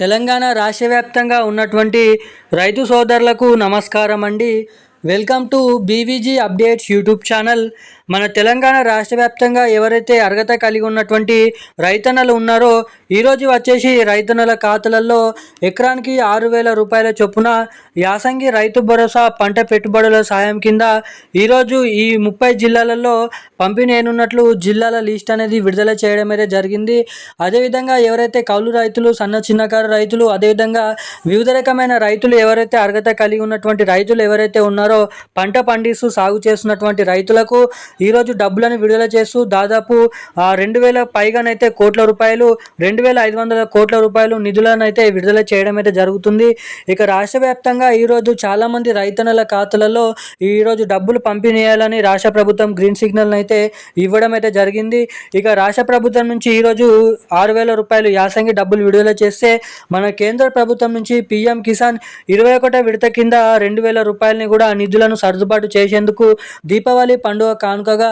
తెలంగాణ రాష్ట్ర వ్యాప్తంగా ఉన్నటువంటి రైతు సోదరులకు నమస్కారం అండి. Welcome to BVG updates YouTube channel. మన తెలంగాణ రాష్ట్ర వ్యాప్తంగా ఎవరైతే అర్హత కలిగి ఉన్నటువంటి రైతన్నలు ఉన్నారో ఈరోజు వచ్చేసి రైతన్నల ఖాతాలలో ఎకరానికి ఆరు వేల రూపాయల చొప్పున యాసంగి రైతు భరోసా పంట పెట్టుబడుల సాయం కింద ఈరోజు ఈ ముప్పై జిల్లాలలో పంపిణీ జిల్లాల లిస్ట్ అనేది విడుదల చేయడమే జరిగింది. అదేవిధంగా ఎవరైతే కౌలు రైతులు సన్న చిన్నకారు రైతులు అదేవిధంగా వివిధ రకమైన రైతులు ఎవరైతే అర్హత కలిగి ఉన్నటువంటి రైతులు ఎవరైతే ఉన్నారో పంట పండిస్తూ సాగు చేస్తున్నటువంటి రైతులకు ఈరోజు డబ్బులను విడుదల చేస్తూ దాదాపు రెండు వేల పైగానైతే కోట్ల రూపాయలు రెండు రెండు వేల ఐదు వందల కోట్ల రూపాయలు నిధులను అయితే విడుదల చేయడం అయితే జరుగుతుంది. ఇక రాష్ట్ర వ్యాప్తంగా ఈరోజు చాలామంది రైతన్నల ఖాతాలలో ఈరోజు డబ్బులు పంపిణీ చేయాలని రాష్ట్ర ప్రభుత్వం గ్రీన్ సిగ్నల్ అయితే ఇవ్వడం అయితే జరిగింది. ఇక రాష్ట్ర ప్రభుత్వం నుంచి ఈరోజు ఆరు వేల రూపాయలు యాసంగి డబ్బులు విడుదల చేస్తే మన కేంద్ర ప్రభుత్వం నుంచి పీఎం కిసాన్ ఇరవై ఒకటో విడత కింద రెండు వేల రూపాయలని కూడా నిధులను సర్దుబాటు చేసేందుకు దీపావళి పండుగ కానుకగా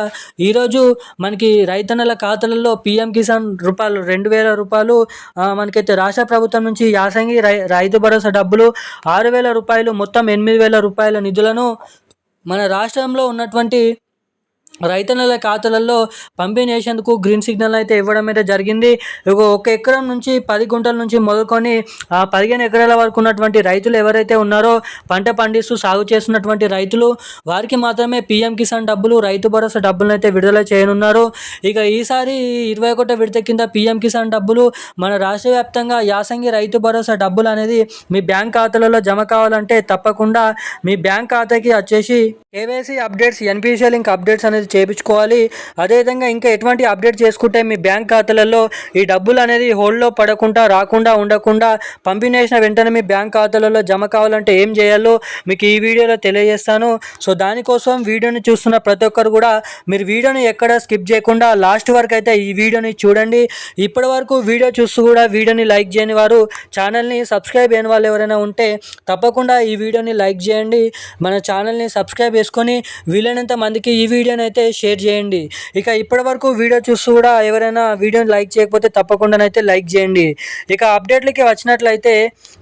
ఈరోజు మనకి రైతన్నల ఖాతాలలో పీఎం కిసాన్ రూపాయలు రెండు వేల రూపాయలు రూపాయలు మనకైతే రాష్ట్ర ప్రభుత్వం నుంచి యాసంగి రై రైతు భరోసా డబ్బులు ఆరు వేల రూపాయలు మొత్తం ఎనిమిది వేల రూపాయల నిధులను మన రాష్ట్రంలో ఉన్నటువంటి రైతన్నల ఖాతాలలో పంపిణీ చేసేందుకు గ్రీన్ సిగ్నల్ అయితే ఇవ్వడం అయితే జరిగింది. ఒక ఎకరం నుంచి పది గుంటల నుంచి మొదలుకొని పదిహేను ఎకరాల వరకు ఉన్నటువంటి రైతులు ఎవరైతే ఉన్నారో పంట పండిస్తూ సాగు చేస్తున్నటువంటి రైతులు వారికి మాత్రమే పీఎం కిసాన్ డబ్బులు రైతు భరోసా డబ్బులను అయితే విడుదల చేయనున్నారు. ఇక ఈసారి ఇరవై ఒకటో విడత కింద పీఎం కిసాన్ డబ్బులు మన రాష్ట్ర వ్యాప్తంగా యాసంగి రైతు భరోసా డబ్బులు అనేది మీ బ్యాంక్ ఖాతాలలో జమ కావాలంటే తప్పకుండా మీ బ్యాంక్ ఖాతాకి వచ్చేసి KYC updates NPCL link updates అనేది చేయించుకోవాలి అదేవిధంగా ఇంకా ఎటువంటి అప్డేట్ చేసుకుంటే మీ బ్యాంక్ ఖాతాలలో ఈ డబ్బులు అనేది హోల్డ్లో పడకుండా రాకుండా ఉండకుండా పంపిణేసిన వెంటనే మీ బ్యాంక్ ఖాతాలలో జమ కావాలంటే ఏం చేయాలో మీకు ఈ వీడియోలో తెలియజేస్తాను. సో దానికోసం వీడియోని చూస్తున్న ప్రతి ఒక్కరు కూడా మీరు వీడియోని ఎక్కడ స్కిప్ చేయకుండా లాస్ట్ వరకు అయితే ఈ వీడియోని చూడండి. ఇప్పటి వరకు వీడియో చూస్తూ కూడా వీడియోని లైక్ చేయని వారు ఛానల్ని సబ్స్క్రైబ్ అయిన వాళ్ళు ఎవరైనా ఉంటే తప్పకుండా ఈ వీడియోని లైక్ చేయండి. మన ఛానల్ని సబ్స్క్రైబ్ చేసుకొని వీలైనంత మందికి ఈ వీడియోని అయితే షేర్ చేయండి. ఇక ఇప్పటి వరకు వీడియో చూస్తూ కూడా ఎవరైనా వీడియోని లైక్ చేయకపోతే తప్పకుండానైతే లైక్ చేయండి. ఇక అప్డేట్లకి వచ్చినట్లయితే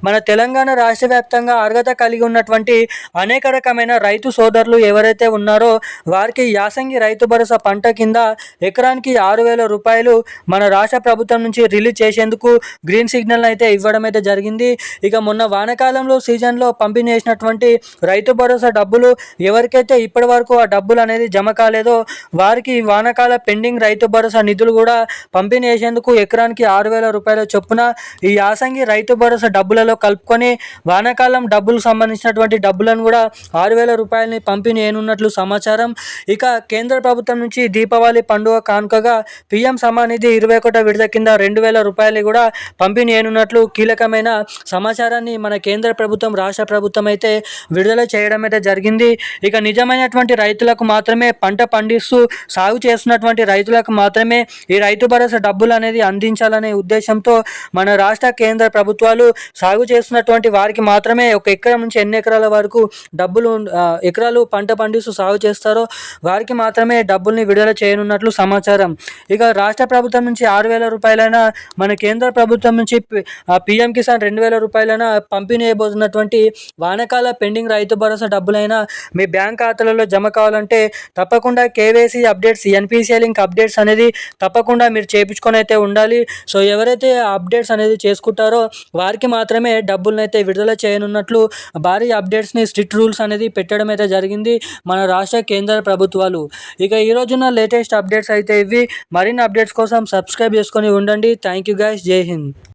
మన తెలంగాణ రాష్ట్ర వ్యాప్తంగా అర్హత కలిగి ఉన్నటువంటి అనేక రకమైన రైతు సోదరులు ఎవరైతే ఉన్నారో వారికి యాసంగి రైతు భరోసా పంట కింద ఎకరానికి ఆరు వేల రూపాయలు మన రాష్ట్ర ప్రభుత్వం నుంచి రిలీజ్ చేసేందుకు గ్రీన్ సిగ్నల్ అయితే ఇవ్వడం అయితే జరిగింది. ఇక మొన్న వానకాలంలో సీజన్లో పంపిణీ చేసినటువంటి రైతు భరోసా డబ్బులు ఎవరికైతే ఇప్పటి వరకు ఆ డబ్బులు అనేది జమ కాలేదు వారికి వానాకాల పెండింగ్ రైతు భరోసా నిధులు కూడా పంపిణీ చేసేందుకు ఎకరానికి ఆరు వేల రూపాయల చొప్పున ఈ యాసంగి రైతు భరోసా డబ్బులలో కలుపుకొని వానాకాలం డబ్బులు సంబంధించినటువంటి డబ్బులను కూడా ఆరు వేల రూపాయలని పంపిణీ చేయనున్నట్లు సమాచారం. ఇక కేంద్ర ప్రభుత్వం నుంచి దీపావళి పండుగ కానుకగా పిఎం సమానిధి ఇరవై ఒకటో విడత కింద రెండు వేల రూపాయలు కూడా పంపిణీ చేయనున్నట్లు కీలకమైన సమాచారాన్ని మన కేంద్ర ప్రభుత్వం రాష్ట్ర ప్రభుత్వం అయితే విడుదల చేయడం అయితే జరిగింది. ఇక నిజమైనటువంటి రైతులకు మాత్రమే పంట పండిస్తూ సాగు చేస్తున్నటువంటి రైతులకు మాత్రమే ఈ రైతు భరోసా డబ్బులు అనేది అందించాలనే ఉద్దేశంతో మన రాష్ట్ర కేంద్ర ప్రభుత్వాలు సాగు చేస్తున్నటువంటి వారికి మాత్రమే ఒక ఎకరం నుంచి ఎన్ని ఎకరాల వరకు డబ్బులు ఎకరాలు పంట పండిస్తూ సాగు చేస్తారో వారికి మాత్రమే డబ్బుల్ని విడుదల చేయనున్నట్లు సమాచారం. ఇక రాష్ట్ర ప్రభుత్వం నుంచి ఆరు వేల రూపాయలైనా మన కేంద్ర ప్రభుత్వం నుంచి పిఎం కిసాన్ రెండు వేల రూపాయలైనా పంపిణీ చేయబోతున్నటువంటి వానకాల పెండింగ్ రైతు భరోసా డబ్బులైనా మీ బ్యాంక్ ఖాతాలలో జమ కావాలంటే తప్పకుండా KYC updates NPCI link updates అనేది తప్పకుండా మీరు చేయించుకొని అయితే ఉండాలి. సో ఎవరైతే అప్డేట్స్ అనేది చేసుకుంటారో వారికి మాత్రమే డబ్బులను అయితే విడుదల చేయనున్నట్లు భారీ అప్డేట్స్ని స్ట్రిక్ట్ రూల్స్ అనేది పెట్టడం అయితే జరిగింది మన రాష్ట్ర కేంద్ర ప్రభుత్వాలు. ఇక ఈ రోజున లేటెస్ట్ అప్డేట్స్ అయితే ఇవి. మరిన్ని అప్డేట్స్ కోసం సబ్స్క్రైబ్ చేసుకొని ఉండండి. Thank you guys. Jai Hind.